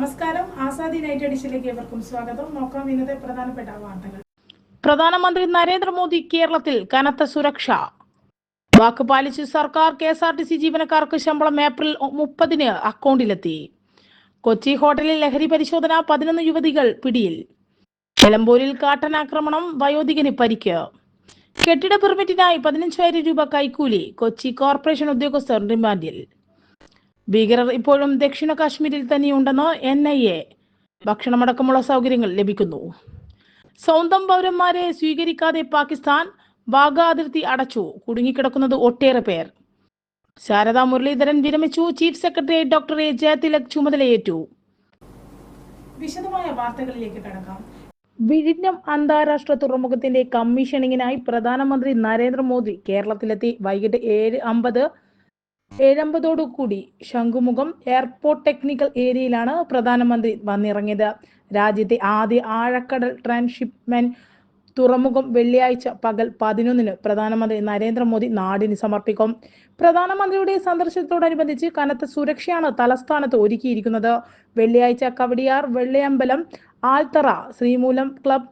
നമസ്കാരം. ആസാദി നൈറ്റ് എഡിഷനിലേക്ക് ഏവർക്കും സ്വാഗതം. നോക്കാം ഇന്നത്തെ പ്രധാനപ്പെട്ട വാർത്തകൾ. പ്രധാനമന്ത്രി നരേന്ദ്രമോദി കേരളത്തിൽ കനത്ത സുരക്ഷ. വാക്ക് പാലിച്ച് സർക്കാർ K S R T C ജീവനക്കാർക്ക് ശമ്പളം ഏപ്രിൽ മുപ്പതിന് അക്കൗണ്ടിലെത്തി. കൊച്ചി ഹോട്ടലിൽ ലഹരി പരിശോധന പതിനൊന്ന് യുവതികൾ പിടിയിൽ. നിലമ്പൂരിൽ കാട്ടനാക്രമണം വയോധികന് പരിക്ക്. കെട്ടിട പെർമിറ്റിനായി പതിനഞ്ചായിരം രൂപ കൈക്കൂലി കൊച്ചി കോർപ്പറേഷൻ ഉദ്യോഗസ്ഥർ റിമാൻഡിൽ ഭീകരർ ഇപ്പോഴും ദക്ഷിണ കാശ്മീരിൽ തന്നെയുണ്ടെന്ന് എൻ ഐ എ ഭക്ഷണമടക്കമുള്ള സൗകര്യങ്ങൾ ലഭിക്കുന്നു. സ്വന്തം പൗരന്മാരെ സ്വീകരിക്കാതെ പാകിസ്ഥാൻ വാഗ അതിർത്തി അടച്ചു. കുടുങ്ങിക്കിടക്കുന്നത് ഒട്ടേറെ പേർ. ശാരദാ മുരളീധരൻ വിരമിച്ചു. Chief secretary doctor A Jayathilak ചുമതലയേറ്റു. വിശദമായ വാർത്തകളിലേക്ക് കടക്കാം. വിഴിഞ്ഞം അന്താരാഷ്ട്ര തുറമുഖത്തിന്റെ കമ്മീഷനിങ്ങിനായി പ്രധാനമന്ത്രി നരേന്ദ്രമോദി കേരളത്തിലെത്തി. വൈകിട്ട് ഏഴ് അമ്പത് ഏഴമ്പതോടു കൂടി ശംഖുമുഖം എയർപോർട്ട് ടെക്നിക്കൽ ഏരിയയിലാണ് പ്രധാനമന്ത്രി വന്നിറങ്ങിയത്. രാജ്യത്തെ ആദ്യ ആഴക്കടൽ ട്രാൻഷിപ്മെന്റ് തുറമുഖം വെള്ളിയാഴ്ച പകൽ പതിനൊന്നിന് പ്രധാനമന്ത്രി നരേന്ദ്രമോദി നാടിന് സമർപ്പിക്കും. പ്രധാനമന്ത്രിയുടെ സന്ദർശനത്തോടനുബന്ധിച്ച് കനത്ത സുരക്ഷയാണ് തലസ്ഥാനത്ത് ഒരുക്കിയിരിക്കുന്നത്. വെള്ളിയാഴ്ച Kowdiar Vellayambalam Althara Sreemoolam club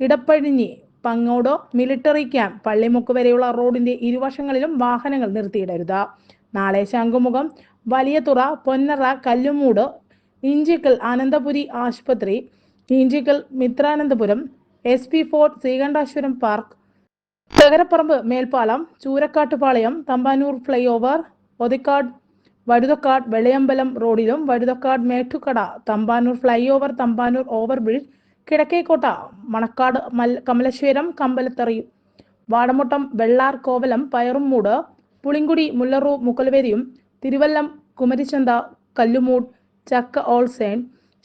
Edappazhinji Pangode military camp Pallimukku വരെയുള്ള റോഡിന്റെ ഇരുവശങ്ങളിലും വാഹനങ്ങൾ നിർത്തിയിടരുത്. നാളെ ശംഖുമുഖം വലിയതുറ പൊന്നറ കല്ലുമൂട് ഇഞ്ചിക്കൽ ആനന്ദപുരി ആശുപത്രി Inchakkal Mithrananthapuram S P fort Sreekanteswaram park Thakaraparambu മേൽപ്പാലം ചൂരക്കാട്ടുപാളയം തമ്പാനൂർ ഫ്ലൈ ഓവർ ഒതിക്കാട് വഴുതക്കാട് വെള്ളയമ്പലം റോഡിലും Vazhuthacaud Mettukada Thampanoor flyover Thampanoor over bridge Kizhakkekotta Manacaud മൽ കമലശ്വരം കമ്പലത്തറി വാടമുട്ടം വെള്ളാർ കോവലം പയറുംമൂട് പുളിങ്കുടി മുല്ലറൂ മുക്കൽവേദിയും തിരുവല്ലം കുമരിച്ചന്ത കല്ലുമൂട് ചക്ക ഓൾസേൺ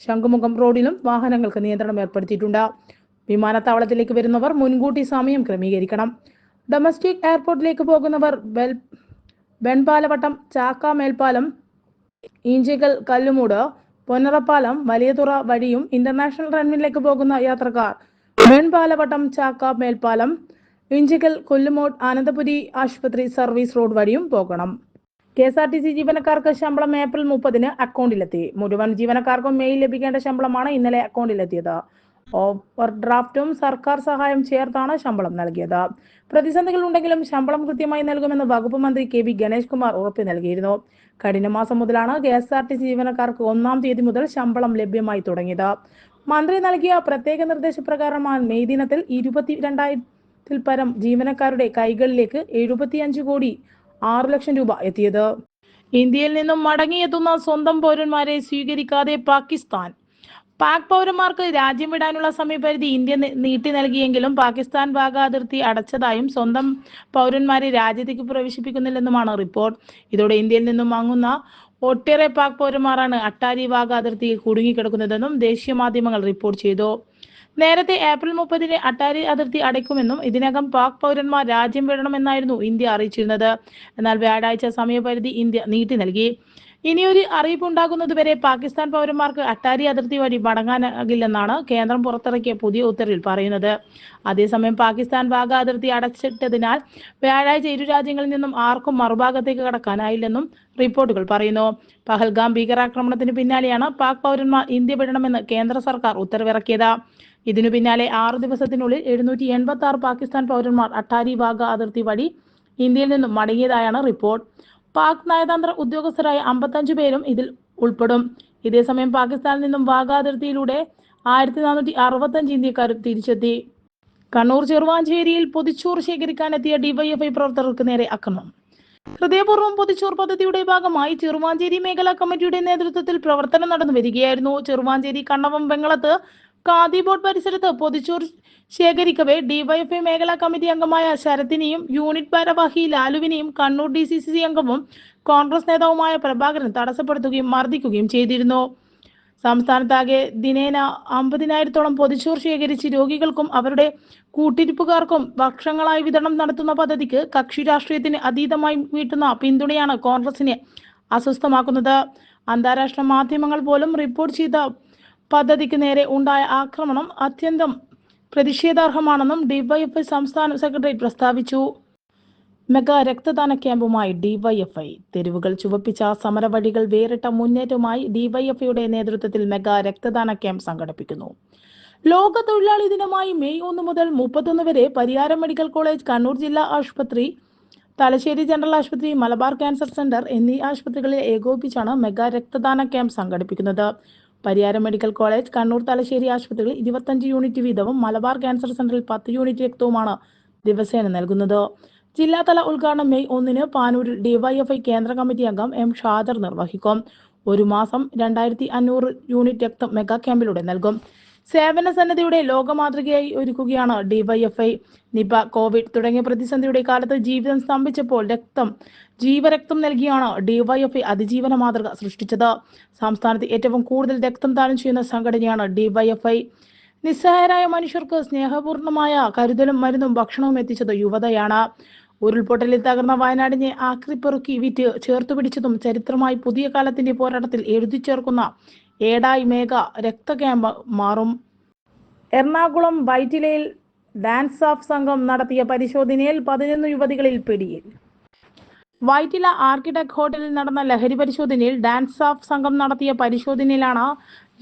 ശംഖുമുഖം റോഡിലും വാഹനങ്ങൾക്ക് നിയന്ത്രണം ഏർപ്പെടുത്തിയിട്ടുണ്ട്. വിമാനത്താവളത്തിലേക്ക് വരുന്നവർ മുൻകൂട്ടി സമയം ക്രമീകരിക്കണം. ഡൊമസ്റ്റിക് എയർപോർട്ടിലേക്ക് പോകുന്നവർ വെൽ വെൺപാലവട്ടം ചാക്ക മേൽപ്പാലം ഈഞ്ചിക്കൽ കല്ലുമൂട് പൊന്നറപ്പാലം വലിയതുറ വഴിയും ഇന്റർനാഷണൽ റൺവേയിലേക്ക് പോകുന്ന യാത്രക്കാർ വെൺപാലവട്ടം ചാക്ക മേൽപ്പാലം ഇഞ്ചിക്കൽ കൊല്ലുമോട് ആനന്ദപുരി ആശുപത്രി സർവീസ് റോഡ് വഴിയും പോകണം. K S R T C ജീവനക്കാർക്ക് ശമ്പളം ഏപ്രിൽ മുപ്പതിന് അക്കൗണ്ടിലെത്തി. മുഴുവൻ ജീവനക്കാർക്കും മെയിൽ ലഭിക്കേണ്ട ശമ്പളമാണ് ഇന്നലെ അക്കൗണ്ടിലെത്തിയത്. ഓവർ ഡ്രാഫ്റ്റും സർക്കാർ സഹായം ചേർത്താണ് ശമ്പളം നൽകിയത്. പ്രതിസന്ധികൾ ഉണ്ടെങ്കിലും ശമ്പളം കൃത്യമായി നൽകുമെന്ന് വകുപ്പ് മന്ത്രി കെ വി ഗണേഷ് കുമാർ ഉറപ്പു നൽകിയിരുന്നു. കഴിഞ്ഞ മാസം മുതലാണ് K S R T C ജീവനക്കാർക്ക് ഒന്നാം തീയതി മുതൽ ശമ്പളം ലഭ്യമായി തുടങ്ങിയത്. മന്ത്രി നൽകിയ പ്രത്യേക നിർദ്ദേശപ്രകാരമാണ് മെയ് ദിനത്തിൽ ഇരുപത്തി രണ്ടായിരത്തിൽ പരം ജീവനക്കാരുടെ കൈകളിലേക്ക് എഴുപത്തിയഞ്ച് കോടി ആറു ലക്ഷം രൂപ എത്തിയത്. ഇന്ത്യയിൽ നിന്നും മടങ്ങിയെത്തുന്ന സ്വന്തം പൗരന്മാരെ സ്വീകരിക്കാതെ പാകിസ്ഥാൻ. പാക് പൗരന്മാർക്ക് രാജ്യം വിടാനുള്ള സമയപരിധി ഇന്ത്യ നീട്ടി നൽകിയെങ്കിലും പാകിസ്ഥാൻ ഭാഗ അതിർത്തി അടച്ചതായും സ്വന്തം പൗരന്മാരെ രാജ്യത്തേക്ക് പ്രവേശിപ്പിക്കുന്നില്ലെന്നുമാണ് റിപ്പോർട്ട്. ഇതോടെ ഇന്ത്യയിൽ നിന്നും വാങ്ങുന്ന ഒട്ടേറെ പാക് പൗരന്മാരാണ് അട്ടാരി വാഗ അതിർത്തിയിൽ കുടുങ്ങിക്കിടക്കുന്നതെന്നും ദേശീയ മാധ്യമങ്ങൾ റിപ്പോർട്ട് ചെയ്തു. നേരത്തെ ഏപ്രിൽ മുപ്പതിന് അട്ടാരി അതിർത്തി അടയ്ക്കുമെന്നും ഇതിനകം പാക് പൗരന്മാർ രാജ്യം വിടണമെന്നായിരുന്നു ഇന്ത്യ അറിയിച്ചിരുന്നത്. എന്നാൽ വ്യാഴാഴ്ച സമയപരിധി ഇന്ത്യ നീട്ടി നൽകി. ഇനിയൊരു അറിയിപ്പുണ്ടാകുന്നതുവരെ പാകിസ്ഥാൻ പൗരന്മാർക്ക് അട്ടാരി അതിർത്തി വഴി മടങ്ങാനാകില്ലെന്നാണ് കേന്ദ്രം പുറത്തിറക്കിയ പുതിയ ഉത്തരവിൽ പറയുന്നത്. അതേസമയം പാകിസ്ഥാൻ വാഗ അതിർത്തി അടച്ചിട്ടതിനാൽ വ്യാഴാഴ്ച ഇരു രാജ്യങ്ങളിൽ നിന്നും ആർക്കും മറുഭാഗത്തേക്ക് കടക്കാനായില്ലെന്നും റിപ്പോർട്ടുകൾ പറയുന്നു. പഹൽഗാം ഭീകരാക്രമണത്തിന് പിന്നാലെയാണ് പാക് പൗരന്മാർ ഇന്ത്യ വിടണമെന്ന് കേന്ദ്ര സർക്കാർ ഉത്തരവിറക്കിയത്. ഇതിനു പിന്നാലെ ആറു ദിവസത്തിനുള്ളിൽ എഴുന്നൂറ്റി എൺപത്തി ആറ് പാകിസ്ഥാൻ പൗരന്മാർ അട്ടാരി വാഗ അതിർത്തി വഴി ഇന്ത്യയിൽ നിന്നും മടങ്ങിയതായാണ് റിപ്പോർട്ട്. പാക് നയതന്ത്ര ഉദ്യോഗസ്ഥരായ അമ്പത്തഞ്ചു പേരും ഇതിൽ ഉൾപ്പെടും. ഇതേസമയം പാകിസ്ഥാനിൽ നിന്നും വാഗാതിർത്തിയിലൂടെ ആയിരത്തി നാനൂറ്റി അറുപത്തഞ്ച് ഇന്ത്യക്കാരും തിരിച്ചെത്തി. കണ്ണൂർ ചെറുവാഞ്ചേരിയിൽ പൊതിച്ചോറ് ശേഖരിക്കാനെത്തിയ ഡിവൈഎഫ്ഐ പ്രവർത്തകർക്ക് നേരെ അക്രമം. ഹൃദയപൂർവം പൊതിച്ചോർ പദ്ധതിയുടെ ഭാഗമായി ചെറുവാഞ്ചേരി മേഖലാ കമ്മിറ്റിയുടെ നേതൃത്വത്തിൽ പ്രവർത്തനം നടന്നു വരികയായിരുന്നു. ചെറുവാഞ്ചേരി കണ്ണവം വെങ്ങളത്ത് ഖാദി ബോർഡ് പരിസരത്ത് പൊതിച്ചോർ ശേഖരിക്കവേ ഡിവൈഎഫ്ഐ മേഖലാ കമ്മിറ്റി അംഗമായ ശരത്തിനെയും യൂണിറ്റ് ഭാരവാഹി ലാലുവിനെയും കണ്ണൂർ ഡി സി സി അംഗവും കോൺഗ്രസ് നേതാവുമായ പ്രഭാകരൻ തടസ്സപ്പെടുത്തുകയും മർദ്ദിക്കുകയും ചെയ്തിരുന്നു. സംസ്ഥാനത്താകെ ദിനേന അമ്പതിനായിരത്തോളം പൊതിച്ചോർ ശേഖരിച്ച് രോഗികൾക്കും അവരുടെ കൂട്ടിരിപ്പുകാർക്കും ഭക്ഷണങ്ങളായി വിതരണം നടത്തുന്ന പദ്ധതിക്ക് കക്ഷി രാഷ്ട്രീയത്തിന് അതീതമായി വീട്ടുന്ന പിന്തുണയാണ് കോൺഗ്രസിനെ അസ്വസ്ഥമാക്കുന്നത്. അന്താരാഷ്ട്ര മാധ്യമങ്ങൾ പോലും റിപ്പോർട്ട് ചെയ്ത പദ്ധതിക്ക് നേരെ ഉണ്ടായ ആക്രമണം അത്യന്തം പ്രതിഷേധാർഹമാണെന്നും ഡിവൈഎഫ്ഐ സംസ്ഥാന സെക്രട്ടറി പ്രസ്താവിച്ചു. മെഗാ രക്തദാന ക്യാമ്പുമായി ഡിവൈഎഫ്ഐ തെരുവുകൾ ചുവപ്പിച്ച സമരവഴികൾ വേറിട്ട മുന്നേറ്റവുമായി ഡിവൈഎഫ്ഐയുടെ നേതൃത്വത്തിൽ മെഗാ രക്തദാന ക്യാമ്പ് സംഘടിപ്പിക്കുന്നു. ലോക തൊഴിലാളി ദിനമായി മെയ് ഒന്ന് മുതൽ മുപ്പത്തൊന്ന് വരെ പരിയാരം മെഡിക്കൽ കോളേജ് കണ്ണൂർ ജില്ലാ ആശുപത്രി തലശ്ശേരി ജനറൽ ആശുപത്രി മലബാർ ക്യാൻസർ സെന്റർ എന്നീ ആശുപത്രികളിൽ ഏകോപിച്ചാണ് മെഗാ രക്തദാന ക്യാമ്പ് സംഘടിപ്പിക്കുന്നത്. പരിയാരം മെഡിക്കൽ കോളേജ് കണ്ണൂർ തലശ്ശേരി ആശുപത്രികളിൽ ഇരുപത്തഞ്ച് യൂണിറ്റ് വീതവും മലബാർ ക്യാൻസർ സെന്ററിൽ പത്ത് യൂണിറ്റ് രക്തവുമാണ് ദിവസേന നൽകുന്നത്. ജില്ലാതല ഉദ്ഘാടനം മെയ് ഒന്നിന് പാനൂരിൽ ഡിവൈഎഫ്ഐ കേന്ദ്ര കമ്മിറ്റി അംഗം എം ഷാദർ നിർവഹിക്കും. ഒരു മാസം രണ്ടായിരത്തി അഞ്ഞൂറ് യൂണിറ്റ് രക്തം മെഗാ ക്യാമ്പിലൂടെ നൽകും. സേവന സന്നദ്ധയുടെ ലോകമാതൃകയായി ഒരുക്കുകയാണ് ഡിവൈഎഫ്ഐ. നിപ കോവിഡ് തുടങ്ങിയ പ്രതിസന്ധിയുടെ കാലത്ത് ജീവിതം സ്തംഭിച്ചപ്പോൾ രക്തം ജീവരക്തം നൽകിയാണ് ഡിവൈഎഫ്ഐ അതിജീവന മാതൃക സൃഷ്ടിച്ചത്. സംസ്ഥാനത്ത് ഏറ്റവും കൂടുതൽ രക്തം ദാനം ചെയ്യുന്ന സംഘടനയാണ് ഡിവൈഎഫ്ഐ. നിസ്സഹായരായ മനുഷ്യർക്ക് സ്നേഹപൂർണമായ കരുതലും മരുന്നും ഭക്ഷണവും എത്തിച്ചത് യുവതയാണ്. ഉരുൾപൊട്ടലിൽ തകർന്ന വയനാടിനെ ആക്രിപ്പെറുക്കി വിറ്റ് ചേർത്തു പിടിച്ചതും ചരിത്രമായി പുതിയ കാലത്തിന്റെ പോരാട്ടത്തിൽ എഴുതി ചേർക്കുന്ന ഏടായി മേഘ രക്ത ക്യാമ്പ് മാറും. എറണാകുളം വൈറ്റിലയിൽ ഡാൻസ് ഓഫ് സംഘം നടത്തിയ പരിശോധനയിൽ പതിനൊന്ന് യുവതികളിൽ പിടിയിൽ. വൈറ്റില ആർക്കിടെക്ട് ഹോട്ടലിൽ നടന്ന ലഹരി പരിശോധനയിൽ ഡാൻസ് ഓഫ് സംഘം നടത്തിയ പരിശോധനയിലാണ്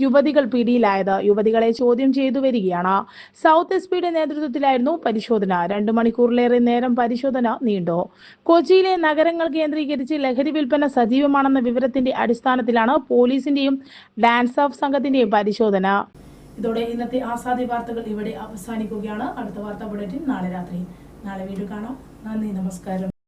യുവതികൾ പിടിയിലായത്. യുവതികളെ ചോദ്യം ചെയ്തു വരികയാണ്. സൗത്ത് എസ് പിയുടെ നേതൃത്വത്തിലായിരുന്നു പരിശോധന. രണ്ടു മണിക്കൂറിലേറെ നേരം പരിശോധന നീണ്ടു. കൊച്ചിയിലെ നഗരങ്ങൾ കേന്ദ്രീകരിച്ച് ലഹരി വിൽപ്പന സജീവമാണെന്ന വിവരത്തിന്റെ അടിസ്ഥാനത്തിലാണ് പോലീസിന്റെയും ഡാൻസ് ഓഫ് സംഘത്തിന്റെയും പരിശോധന. ഇതോടെ ഇന്നത്തെ ആസാദി വാർത്തകൾ ഇവിടെ അവസാനിക്കുകയാണ്. അടുത്ത വാർത്താ ബുള്ളറ്റിൻ നാളെ രാത്രി. നാളെ വീണ്ടും കാണാം. നന്ദി നമസ്കാരം.